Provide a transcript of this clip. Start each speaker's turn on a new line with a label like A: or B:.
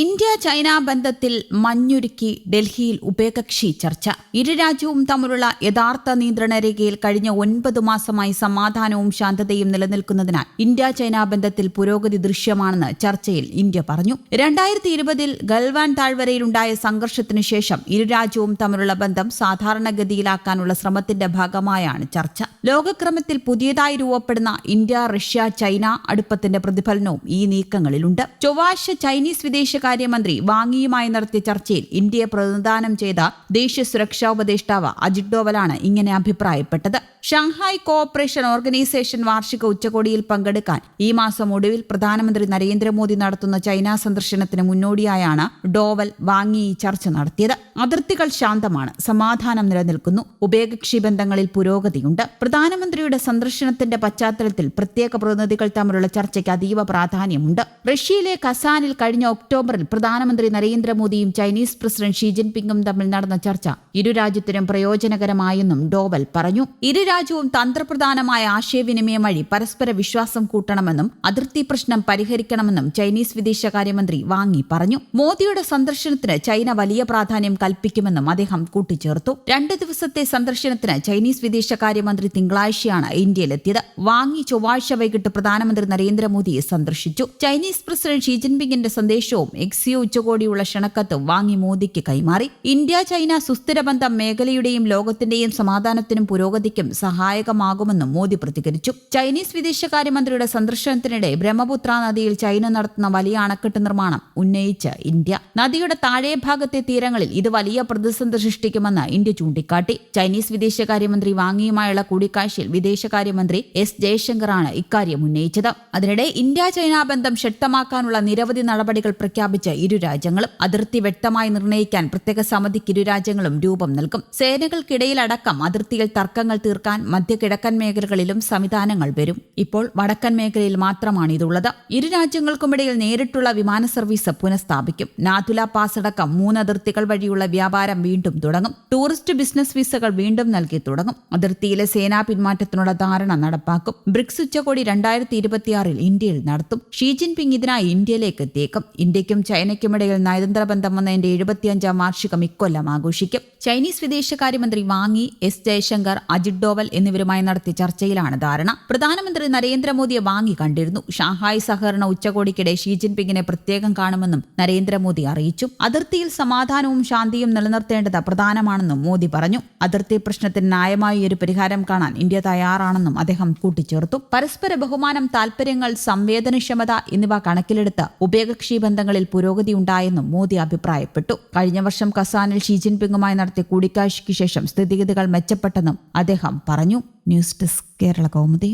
A: India China ബന്ധത്തിൽ മഞ്ഞുരുക്കി ഡൽഹിയിൽ ഉഭയകക്ഷി ചർച്ച ഇരു രാജ്യവും തമ്മിലുള്ള യഥാർത്ഥ നിയന്ത്രണ രേഖയിൽ കഴിഞ്ഞ ഒൻപത് മാസമായി സമാധാനവും ശാന്തതയും നിലനിൽക്കുന്നതിനാൽ ഇന്ത്യ ചൈന ബന്ധത്തിൽ പുരോഗതി ദൃശ്യമാണെന്ന് ചർച്ചയിൽ ഇന്ത്യ പറഞ്ഞു രണ്ടായിരത്തി ഇരുപതിൽ ഗൽവാൻ താഴ്വരയിലുണ്ടായ സംഘർഷത്തിനു ശേഷം ഇരു രാജ്യവും തമ്മിലുള്ള ബന്ധം സാധാരണഗതിയിലാക്കാനുള്ള ശ്രമത്തിന്റെ ഭാഗമായാണ് ചർച്ച ലോകക്രമത്തിൽ പുതിയതായി രൂപപ്പെടുന്ന ഇന്ത്യ റഷ്യ ചൈന അടുപ്പത്തിന്റെ പ്രതിഫലനവും ഈ നീക്കങ്ങളിലുണ്ട് ചൊവ്വാഴ്ച ചൈനീസ് വിദേശകാര്യമന്ത്രി വാങ്ങിയുമായി നടത്തിയ ചർച്ചയിൽ ഇന്ത്യയെ പ്രതിദാനം ചെയ്ത ദേശീയ സുരക്ഷാ ഉപദേഷ്ടാവ് അജിത് ഡോവലാണ് ഇങ്ങനെ അഭിപ്രായപ്പെട്ടത് ഷാങ്ഹായ് കോഓപ്പറേഷൻ ഓർഗനൈസേഷൻ വാർഷിക ഉച്ചകോടിയിൽ പങ്കെടുക്കാൻ ഈ മാസം ഒടുവിൽ പ്രധാനമന്ത്രി നരേന്ദ്രമോദി നടത്തുന്ന ചൈന സന്ദർശനത്തിന് മുന്നോടിയായാണ് ഡോവൽ വാങ്ങി ചർച്ച നടത്തിയത് അതിർത്തികൾ ശാന്തമാണ് സമാധാനം നിലനിൽക്കുന്നു ഉഭയകക്ഷി ബന്ധങ്ങളിൽ പുരോഗതിയുണ്ട് പ്രധാനമന്ത്രിയുടെ സന്ദർശനത്തിന്റെ പശ്ചാത്തലത്തിൽ പ്രത്യേക പ്രതിനിധികൾ തമ്മിലുള്ള ചർച്ചയ്ക്ക് അതീവ പ്രാധാന്യമുണ്ട് റഷ്യയിലെ കസാനിൽ കഴിഞ്ഞ ഒക്ടോബറിൽ പ്രധാനമന്ത്രി നരേന്ദ്രമോദിയും ചൈനീസ് പ്രസിഡന്റ് ഷി ജിൻപിങ്ങും തമ്മിൽ നടന്ന ചർച്ച ഇരു രാജ്യത്തിനും പ്രയോജനകരമായെന്നും ഡോവൽ പറഞ്ഞു ഇരു രാജ്യവും തന്ത്രപ്രധാനമായ ആശയവിനിമയം വഴി പരസ്പര വിശ്വാസം കൂട്ടണമെന്നും അതിർത്തി പ്രശ്നം പരിഹരിക്കണമെന്നും ചൈനീസ് വിദേശകാര്യമന്ത്രി വാങ്ങി പറഞ്ഞു മോദിയുടെ സന്ദർശനത്തിന് ചൈന വലിയ പ്രാധാന്യം കൽപ്പിക്കുമെന്നും അദ്ദേഹം കൂട്ടിച്ചേർത്തു രണ്ട് ദിവസത്തെ സന്ദർശനത്തിന് ചൈനീസ് വിദേശകാര്യമന്ത്രി തിങ്കളാഴ്ചയാണ് ഇന്ത്യയിലെത്തിയത് വാങ്ങി ചൊവ്വാഴ്ച വൈകിട്ട് പ്രധാനമന്ത്രി നരേന്ദ്രമോദിയെ സന്ദർശിച്ചു ചൈനീസ് പ്രസിഡന്റ് ഷീ ജിൻപിങ്ങിന്റെ സന്ദേശവും എക്സിയോ ഉച്ചകോടിയുള്ള ക്ഷണക്കത്തും വാങ്ങി മോദിക്ക് കൈമാറി ഇന്ത്യ ചൈന സുസ്ഥിര ബന്ധം മേഖലയുടെയും ലോകത്തിന്റെയും സമാധാനത്തിനും പുരോഗതിക്കും സഹായകമാകുമെന്നും മോദി പ്രതികരിച്ചു ചൈനീസ് വിദേശകാര്യമന്ത്രിയുടെ സന്ദർശനത്തിനിടെ ബ്രഹ്മപുത്ര നദിയിൽ ചൈന നടത്തുന്ന വലിയ അണക്കെട്ട് നിർമ്മാണം ഉന്നയിച്ച് ഇന്ത്യ നദിയുടെ താഴെ ഭാഗത്തെ തീരങ്ങളിൽ ഇത് വലിയ പ്രതിസന്ധി സൃഷ്ടിക്കുമെന്ന് ഇന്ത്യ ചൂണ്ടിക്കാട്ടി ചൈനീസ് വിദേശകാര്യമന്ത്രി വാങ്ങിയുമായുള്ള കൂടിക്കാഴ്ചയിൽ വിദേശകാര്യമന്ത്രി എസ് ജയശങ്കറാണ് ഇക്കാര്യം ഉന്നയിച്ചത് അതിനിടെ ഇന്ത്യ ചൈന ബന്ധം ശക്തമാക്കാനുള്ള നിരവധി നടപടികൾ പ്രഖ്യാപിച്ച ഇരു രാജ്യങ്ങളും അതിർത്തി വ്യക്തമായി നിർണ്ണയിക്കാൻ പ്രത്യേക സമിതിക്ക് ഇരു രാജ്യങ്ങളും രൂപം നൽകും സേനകൾക്കിടയിലടക്കം അതിർത്തിയിൽ തർക്കങ്ങൾ തീർക്കാൻ മധ്യ മധ്യകിഴക്കൻ മേഖലകളിലും സംവിധാനങ്ങൾ വരും ഇപ്പോൾ വടക്കൻ മേഖലയിൽ മാത്രമാണ് ഇതുള്ളത് ഇരു രാജ്യങ്ങൾക്കുമിടയിൽ നേരിട്ടുള്ള വിമാന സർവീസ് പുനഃസ്ഥാപിക്കും നാഥുല പാസ് അടക്കം മൂന്ന് അതിർത്തികൾ വഴിയുള്ള വ്യാപാരം വീണ്ടും തുടങ്ങും ടൂറിസ്റ്റ് ബിസിനസ് വിസകൾ വീണ്ടും നൽകി തുടങ്ങും അതിർത്തിയിലെ സേനാ പിന്മാറ്റത്തിനുള്ള ധാരണ നടപ്പാക്കും ബ്രിക്സ് ഉച്ചകോടി രണ്ടായിരത്തി ഇരുപത്തിയാറിൽ ഇന്ത്യയിൽ നടത്തും ഷീ പിങ് ഇതിനായി ഇന്ത്യയിലേക്ക് എത്തിയേക്കും ഇന്ത്യക്കും ചൈനയ്ക്കുമിടയിൽ നയതന്ത്ര ബന്ധം വന്നതിന്റെ എഴുപത്തിയഞ്ചാം വാർഷികം ഇക്കൊല്ലം ആഘോഷിക്കും ചൈനീസ് വിദേശകാര്യമന്ത്രി വാങ്ങി എസ് ജയശങ്കർ അജിത് ഡോവൽ എന്നിവരുമായി നടത്തിയ ചർച്ചയിലാണ് ധാരണ പ്രധാനമന്ത്രി നരേന്ദ്രമോദിയെ വാങ്ങി കണ്ടിരുന്നു ഷാങ്ഹായ് സഹകരണ ഉച്ചകോടിക്കിടെ ഷീ ജിൻപിങ്ങിനെ പ്രത്യേകം കാണുമെന്നും നരേന്ദ്രമോദി അറിയിച്ചു അതിർത്തിയിൽ സമാധാനവും ശാന്തിയും നിലനിർത്തേണ്ടത് പ്രധാനമാണെന്നും മോദി പറഞ്ഞു അതിർത്തി പ്രശ്നത്തിന് ന്യായമായി ഒരു പരിഹാരം കാണാൻ ഇന്ത്യ തയ്യാറാണെന്നും അദ്ദേഹം കൂട്ടിച്ചേർത്തു പരസ്പര ബഹുമാനം താൽപര്യങ്ങൾ സംവേദനക്ഷമത എന്നിവ കണക്കിലെടുത്ത് ഉഭയകക്ഷി ബന്ധങ്ങളിൽ പുരോഗതി ഉണ്ടായെന്നും മോദി അഭിപ്രായപ്പെട്ടു കഴിഞ്ഞ വർഷം കസാനിൽ ഷീ ജിൻപിങ്ങുമായി നടത്തിയ കൂടിക്കാഴ്ചയ്ക്ക് ശേഷം സ്ഥിതിഗതികൾ മെച്ചപ്പെട്ടെന്നും അദ്ദേഹം പറഞ്ഞു ന്യൂസ് ഡെസ്ക് കേരള കൗമുദി